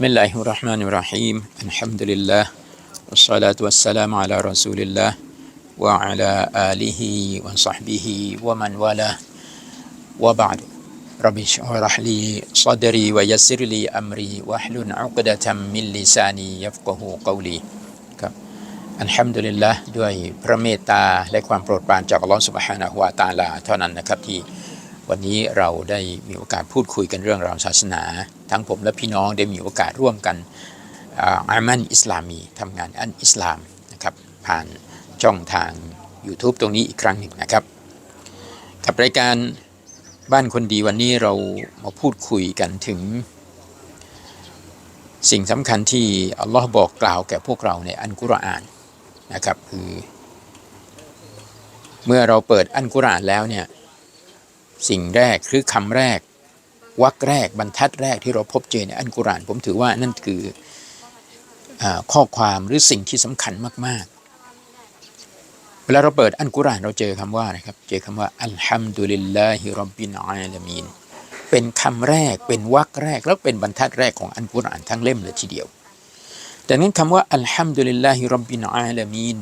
بسم الله الرحمن الرحيم الحمد لله والصلاة والسلام على رسول الله وعلى آله وصحبه ومن والاه وبعد رب اشرح لي صدري ويسر لي أمري واحلل عقدة من لساني يفقه قولي ครับอัลฮัมดุลิลละด้วยพระเมตตาและความโปรดปรานจากอัลลอฮฺสุบฮานะฮุวาตาลาเท่านั้นนะครับที่ วันนี้เราได้มีโอกาสพูดคุยกันเรื่องราวศาสนา ทั้งผมและพี่น้องได้มีโอกาสร่วมกันอ่าอามันอิสลามีทำงานอันอิสลามนะครับผ่านช่องทาง YouTube ตรงนี้อีกครั้งหนึ่งนะครับ กับรายการบ้านคนดีวันนี้เรามาพูดคุยกันถึง สิ่งสำคัญที่อัลลอฮ์บอกกล่าวแก่พวกเราในอันกุรอานนะครับคือ เมื่อเราเปิดอันกุรอานแล้วเนี่ย สิ่งแรกคือคำแรกวรรคแรกบรรทัดแรกที่เราพบเจอในอันกุรอาน ผมถือว่านั่นคืออข้อความหรือสิ่งที่สำคัญมากๆ เวลาเราเปิดอันกุรอานเราเจอคำว่านะครับ เจอคำว่าอัลฮัมดุลิลลาฮิรับบิลอาลามีนเป็นคำแรกเป็นวรรคแรก แล้วเป็นบรรทัดแรกของอันกุรอานทั้งเล่มเลยทีเดียวแต่นั้นคำว่าอัลฮัมดุลิลลาฮิรับบิลอาลามีน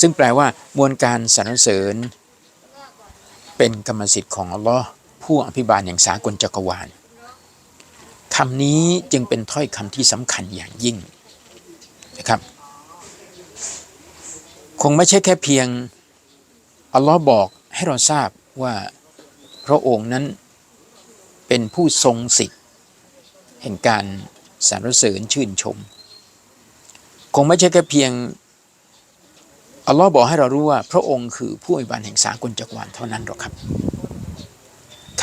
ซึ่งแปลว่ามวลการสรรเสริญ เป็นกรรมสิทธิ์ของอัลลอฮ์ผู้อภิบาลแห่งสากลจักรวาลคำนี้จึงเป็นถ้อยคำที่สำคัญอย่างยิ่งนะครับ คงไม่ใช่แค่เพียงอัลลอฮ์บอกให้เราทราบว่าพระองค์นั้นเป็นผู้ทรงสิทธิ์แห่งการสรรเสริญชื่นชม คงไม่ใช่แค่เพียง อัลลอฮ์บอกให้เรารู้ว่าพระองค์คือผู้อภิบาลแห่งสากลจักรวาลเท่านั้นหรอกครับ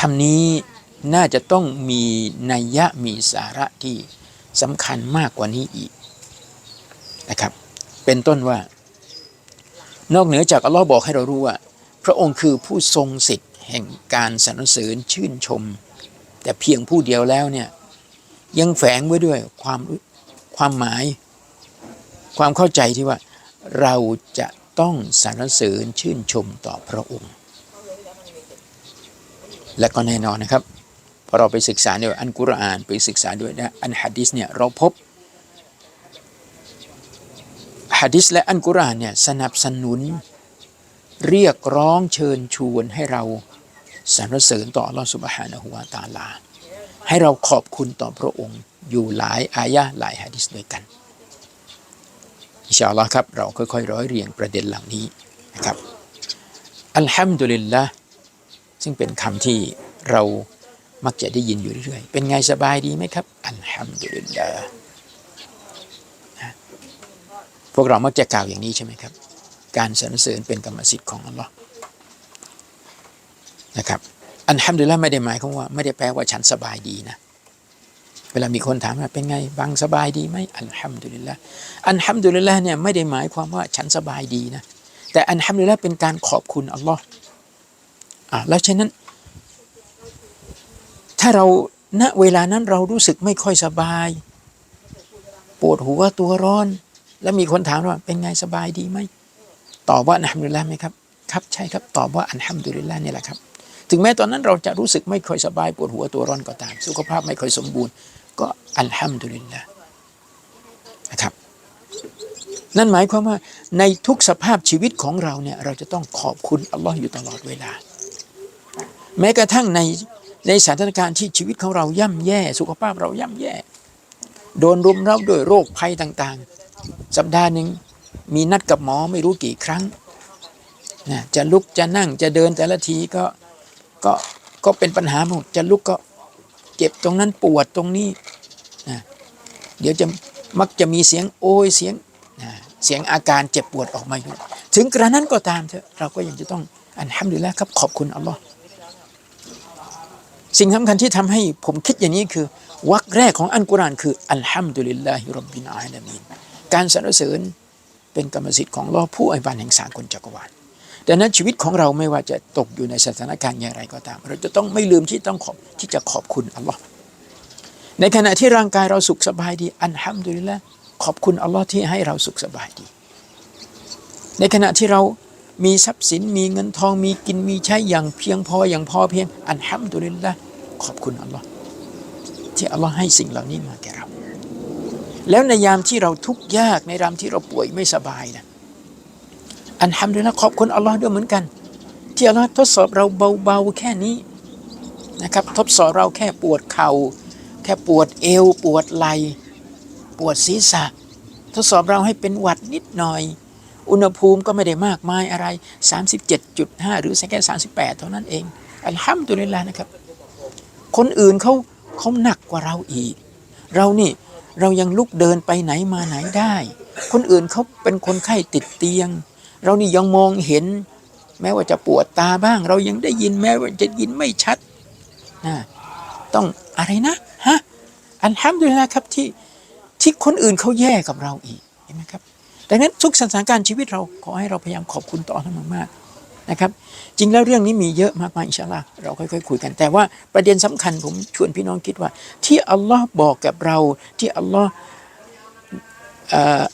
คำนี้น่าจะต้องมีนัยยะมีสาระที่สำคัญมากกว่านี้อีกนะครับ เป็นต้นว่า นอกเหนือจากอัลลอฮ์บอกให้เรารู้ว่า พระองค์คือผู้ทรงสิทธิ์แห่งการสรรเสริญชื่นชม แต่เพียงผู้เดียวแล้วเนี่ยยังแฝงไว้ด้วยความความหมาย ความเข้าใจที่ว่าเราจะ ต้องสรรเสริญชื่นชมต่อพระองค์ และก็แน่นอนนะครับพอเราไปศึกษาในอันกุรอานไปศึกษาด้วยนะอันฮะดิษเนี่ยเราพบฮะดิษและอันกุรอานเนี่ยสนับสนุน เรียกร้องเชิญชวนให้เราสรรเสริญต่ออัลลอฮฺสุบฮานะฮุวาตาลา ให้เราขอบคุณต่อพระองค์อยู่หลายอายะหลายฮะดิษด้วยกัน อินชาอัลลอฮ์ครับเราค่อยๆร้อยเรียงประเด็นเหล่านี้นะครับอัลฮัมดุลิลละซึ่งเป็นคำที่เรามักจะได้ยินอยู่เรื่อยๆ เป็นไงสบายดีไหมครับ อัลฮัมดุลิลละพวกเรามักจะกล่าวอย่างนี้ใช่ไหมครับ การสรรเสริญเป็นกรรมสิทธิ์ของอัลลอฮ์นะครับ อัลฮัมดุลิลละไม่ได้หมายความว่าไม่ได้แปลว่าฉันสบายดีนะ เวลามีคนถามว่าเป็นไงบางสบายดีไหมอัลฮัมดุลิลละอัลฮัมดุลิลละเนี่ยไม่ได้หมายความว่าฉันสบายดีนะแต่อัลฮัมดุลิลละเป็นการขอบคุณอัลลอฮ์อ่าแล้วฉะนั้น ถ้าเราณเวลานั้นเรารู้สึกไม่ค่อยสบายปวดหัวตัวร้อน แล้วมีคนถามว่าเป็นไงสบายดีไหมตอบว่าอัลฮัมดุลิลละไหมครับครับใช่ครับตอบว่าอัลฮัมดุลิลละนี่แหละครับ ถึงแม้ตอนนั้นเราจะรู้สึกไม่ค่อยสบายปวดหัวตัวร้อนก็ตาม สุขภาพไม่ค่อยสมบูรณ์ ก็อัลฮัมดุลิลละนะครับ นั่นหมายความว่าในทุกสภาพชีวิตของเราเนี่ยเราจะต้องขอบคุณอัลลอฮ์อยู่ตลอดเวลา แม้กระทั่งในในสถานการณ์ที่ชีวิตของเราย่ำแย่ สุขภาพเราย่ำแย่ โดนรุมเร้าด้วยโรคภัยต่างๆ สัปดาห์หนึ่งมีนัดกับหมอไม่รู้กี่ครั้งนะจะลุกจะนั่งจะเดินแต่ละทีก็ ก็ก็เป็นปัญหาหมดจะลุกก็เจ็บตรงนั้นปวดตรงนี้นะเดี๋ยวจะมักจะมีเสียงโอยเสียงนะเสียงอาการเจ็บปวดออกมาอยู่ ถึงกระนั้นก็ตามเถอะเราก็ยังจะต้องอันฮัมดุลิลละครับขอบคุณอัลลอฮ์สิ่งสำคัญที่ทำให้ผมคิดอย่างนี้คือวรรคแรกของอันกุรานคืออัลฮัมดุลิลลาฮิรับบิลอาลามีนการสรรเสริญเป็นกรรมสิทธิ์ของลอผู้อภิบาลแห่งสากลจักรวาล ดังนั้นชีวิตของเราไม่ว่าจะตกอยู่ในสถานการณ์อย่างไรก็ตาม เราจะต้องไม่ลืมที่ต้องขอบที่จะขอบคุณอัลลอฮ์ในขณะที่ร่างกายเราสุขสบายดี อันฮัมดุลิลละขอบคุณอัลลอฮ์ที่ให้เราสุขสบายดี ในขณะที่เรามีทรัพย์สินมีเงินทองมีกินมีใช้อย่างเพียงพออย่างพอเพียง อันฮัมดุลิลละขอบคุณอัลลอฮ์ที่อัลลอฮ์ให้สิ่งเหล่านี้มาแก่เราแล้วในยามที่เราทุกข์ยากในยามที่เราป่วยไม่สบายนะ อันทำด้วยนะขอบคุณอัลลอฮ์ด้วยเหมือนกัน ที่อัลลอฮ์ทดสอบเราเบาๆแค่นี้นะครับ ทดสอบเราแค่ปวดเขา่า แค่ปวดเอว ปวดไหล่ปวดศีรษะ ทดสอบเราให้เป็นหวัดนิดหน่อย อุณหภูมิก็ไม่ได้มากมายอะไร 37.5 หรือแค่38 เท่านั้นเอง อัลฮัมดุลิลลาห์นะครับ คนอื่นเขาเขาหนักกว่าเราอีก เรานี่เรายังลุกเดินไปไหนมาไหนได้ คนอื่นเขาเป็นคนไข้ติดเตียง เรานี่ยังมองเห็น แม้ว่าจะปวดตาบ้าง เรายังได้ยินแม้ว่าจะยินไม่ชัดนะต้องอะไรนะฮะอันฮัมดุลิลลาห์ครับที่ที่คนอื่นเขาแย่กับเราอีกเห็นไหมครับดังนั้นทุกสถานการณ์ชีวิตเราขอให้เราพยายามขอบคุณต่ออัลลอฮ์มากๆนะครับ จริงแล้วเรื่องนี้มีเยอะมากมายอินชาลลอฮ์เราค่อยๆคุยกัน แต่ว่าประเด็นสำคัญผมชวนพี่น้องคิดว่า ที่อัลลอฮ์บอกกับเราที่อัลลอฮ์อ่อ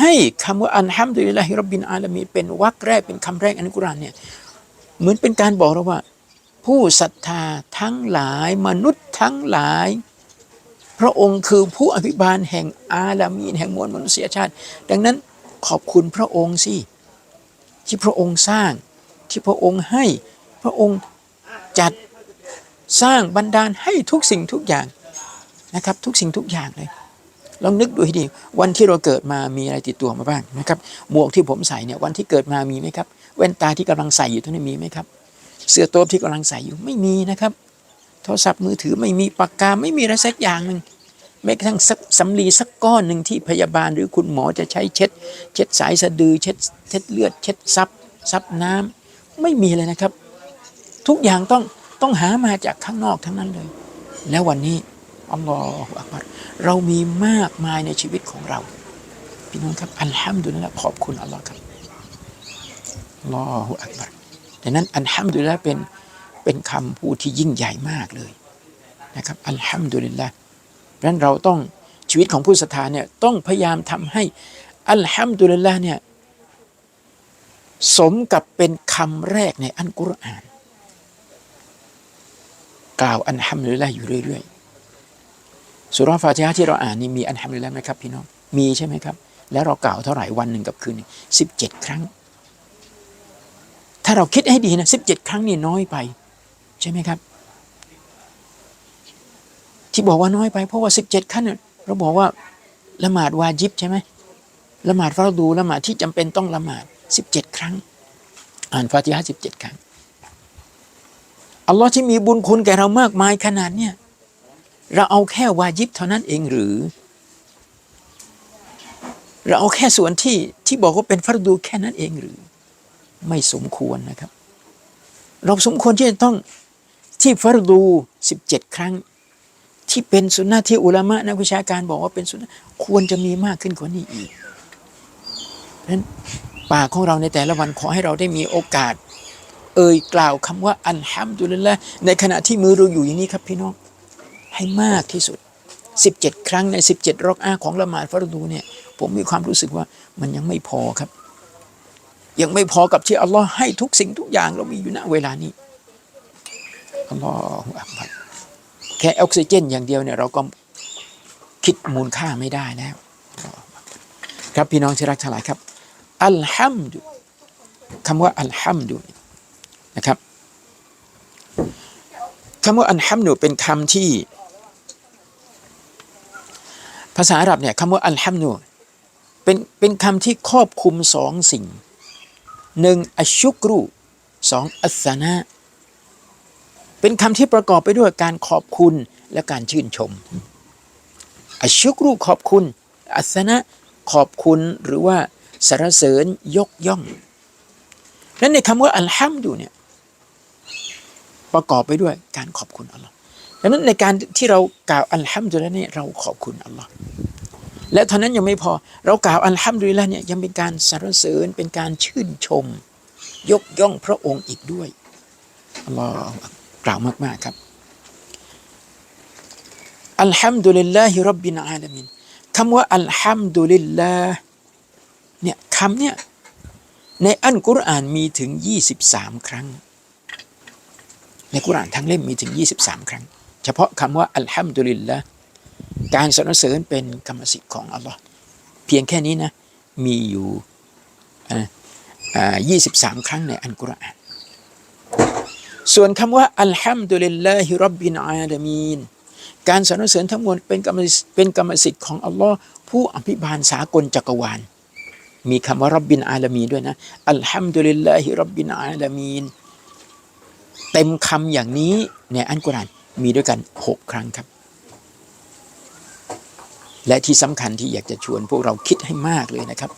ให้คำว่าอันฮัมดุลิลลาฮิรับบินอาลามีเป็นวรรคแรกเป็นคำแรกอันกุรานเนี่ยเหมือนเป็นการบอกเราว่า ผู้ศรัทธาทั้งหลายมนุษย์ทั้งหลาย พระองค์คือผู้อภิบาลแห่งอาลามีนแห่งมวลมนุษยชาติ ดังนั้นขอบคุณพระองค์สิที่พระองค์สร้างที่พระองค์ให้พระองค์จัดสร้างบันดาลให้ทุกสิ่งทุกอย่างนะครับ ทุกสิ่งทุกอย่างเลย ลองนึกดูให้ดี วันที่เราเกิดมามีอะไรติดตัวมาบ้างนะครับหมวกที่ผมใส่เนี่ยวันที่เกิดมามีไหมครับแว่นตาที่กำลังใส่อยู่ตรงนี้มีไหมครับ เสื้อต๊ะที่กำลังใส่อยู่ไม่มีนะครับโทรศัพท์มือถือไม่มีปากกาไม่มีอะไรสักอย่างหนึ่งแม้กระทั่งสักสำลีสักก้อนหนึ่งที่พยาบาลหรือคุณหมอจะใช้เช็ด เช็ดสายสะดือ เช็ดเช็ดเลือด เช็ดซับซับน้ำไม่มีเลยนะครับ ทุกอย่างต้องต้องหามาจากข้างนอกทั้งนั้นเลย แล้ววันนี้ อัลลอฮฺอักบัรเรามีมากมายในชีวิตของเรา พี่น้องครับอัลฮัมดุลิลละขอบคุณอัลลอฮ์ครับอัลลอฮฺอักบัรดังนั้นอัลฮัมดุลิลละเป็นเป็นคำพูดที่ยิ่งใหญ่มากเลยนะครับอัลฮัมดุลิลละเพราะนั้นเราต้องชีวิตของผู้ศรัทธาเนี่ยต้องพยายามทำให้อัลฮัมดุลิลละเนี่ยสมกับเป็นคำแรกในอันกุรอาน กล่าวอันฮัมดุลิลละอยู่เรื่อยๆ สุราฟาติฮะที่เราอ่านนี่มีอันฮัมดุลิลละไหมครับพี่น้อง มีใช่ไหมครับ แล้วเรากล่าวเท่าไหร่วันหนึ่งกับคืนหนึ่งสิบเจ็ดครั้ง ถ้าเราคิดให้ดีนะสิบเจ็ดครั้งนี่น้อยไป ใช่ไหมครับ ที่บอกว่าน้อยไปเพราะว่าสิบเจ็ดครั้งเราบอกว่าละหมาดวาจิบใช่ไหมละหมาดฟารดูละหมาดที่จำเป็นต้องละหมาดสิบเจ็ดครั้ง อ่านฟาติฮะสิบเจ็ดครั้งอัลลอฮ์ที่มีบุญคุณแก่เรามากมายขนาดเนี่ย เราเอาแค่วาจิบเท่านั้นเองหรือ เราเอาแค่ส่วนที่ที่บอกว่าเป็นฟารดูแค่นั้นเองหรือ ไม่สมควรนะครับ เราสมควรที่จะต้องที่ฟารดูสิบเจ็ดครั้ง ที่เป็นสุนนะที่อุลามะนักวิชาการบอกว่าเป็นสุนนะควรจะมีมากขึ้นกว่านี้อีกเพราะฉะนั้นปากของเราในแต่ละวันขอให้เราได้มีโอกาส เอ่ยกล่าวคำว่าอัลฮัมดุลิลละในขณะที่มือเราอยู่อย่างนี้ครับพี่น้อง ให้มากที่สุด 17 ครั้งใน 17 รอกอาของละหมาดฟารดูเนี่ยผมมีความรู้สึกว่ามันยังไม่พอครับ ยังไม่พอกับที่อัลลอฮ์ให้ทุกสิ่งทุกอย่างเรามีอยู่ณเวลานี้อัลลอฮฺอักบัรแค่ออกซิเจนอย่างเดียวเนี่ยเราก็คิดมูลค่าไม่ได้แล้ว ครับพี่น้องที่รักทั้งหลายครับอัลฮัมดุคำว่าอัลฮัมดุนะครับคำว่าอัลฮัมดุเป็นคำที่าษาอาหรับเนี่ยคำว่าอัลฮัมดุเป็นเป็นคำที่ครอบคลุมสองสิ่งหนึ่งอัชุกรุสองอัสนะเป็นคำที่ประกอบไปด้วยการขอบคุณและการชื่นชมอัชุกรุขอบคุณ อัสนะขอบคุณหรือว่าสรรเสริญยกย่องนั้นในคำว่าอัลฮัมดุเนี่ยประกอบไปด้วยการขอบคุณอัลลอฮ์ ดังนั้นในการที่เรากล่าวอัลฮัมดุลิลละเนี่ยเราขอบคุณอัลลอฮ์และเท่านั้นยังไม่พอเรากล่าวอัลฮัมดุลิลละเนี่ยยังเป็นการสรรเสริญเป็นการชื่นชม ยกย่องพระองค์อีกด้วยอัลลอฮ์กล่าวมาก ๆ ครับอัลฮัมดุลิลลาฮิรับบินอาลามินคำว่าอัลฮัมดุลิลลาห์เนี่ยคำเนี่ยในอันกุรอานมีถึง 23 ครั้ง ในกุรอานทั้งเล่มมีถึง 23 ครั้ง เฉพาะคำว่าอัลฮัมดุลิลละการสรรเสริญเป็นกรรมสิทธิ์ของอัลลอฮ์เพียงแค่นี้นะมีอยู่ยี่สิบสามครั้งในอันกุรอานส่วนคำว่าอัลฮัมดุลิลลาฮิรับบินอาลามีนการสรรเสริญทั้งมวลเป็นกรรมเป็นกรรมสิทธิ์ของอัลลอฮ์ผู้อภิบาลสากลจักรวาล มีคำว่ารับบินอาลามีนด้วยนะอัลฮัมดุลิลลาฮิรับบินอาลามีนเต็มคำอย่างนี้ในอันกุรอาน มีด้วยกันหกครั้งครับ และที่สำคัญที่อยากจะชวนพวกเราคิดให้มากเลยนะครับ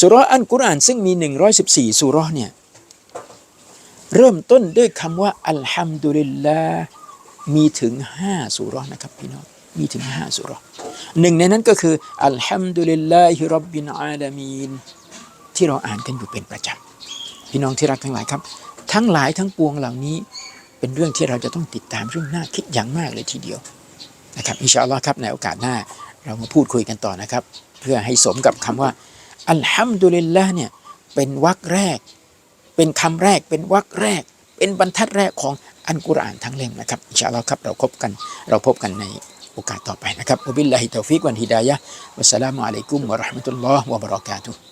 สุรอันกุรอานซึ่งมี 114สุรเนี่ยเริ่มต้นด้วยคำว่า อัลฮัมดุลิลลาห์มีถึง 5สุรนะครับพี่น้องมีถึง 5สุรหนึ่งในนั้นก็คืออัลฮัมดุลิลลาฮิรับบินอาลามีนที่เราอ่านกันอยู่เป็นประจำพี่น้องที่รักทั้งหลายครับ ทั้งหลายทั้งปวงเหล่านี้ เป็นเรื่องที่เราจะต้องติดตามเรื่องน่าคิดอย่างมากเลยทีเดียวนะครับอินชาอัลลอฮ์ครับในโอกาสหน้าเรามาพูดคุยกันต่อนะครับ เพื่อให้สมกับคำว่าอัลฮัมดุลิลละเนี่ยเป็นวรรคแรก เป็นคำแรกเป็นวรรคแรก เป็นบรรทัดแรกของอันกุรอานทั้งเล่มนะครับอินชาอัลลอฮ์ครับเราพบกันเราพบกันในโอกาสต่อไปนะครับอบิลลาฮิตอฟิกวันฮิดายะวัสสลามุอะลัยกุมวะราะห์มะตุลลอฮ์วะบะเราะกาตุฮ์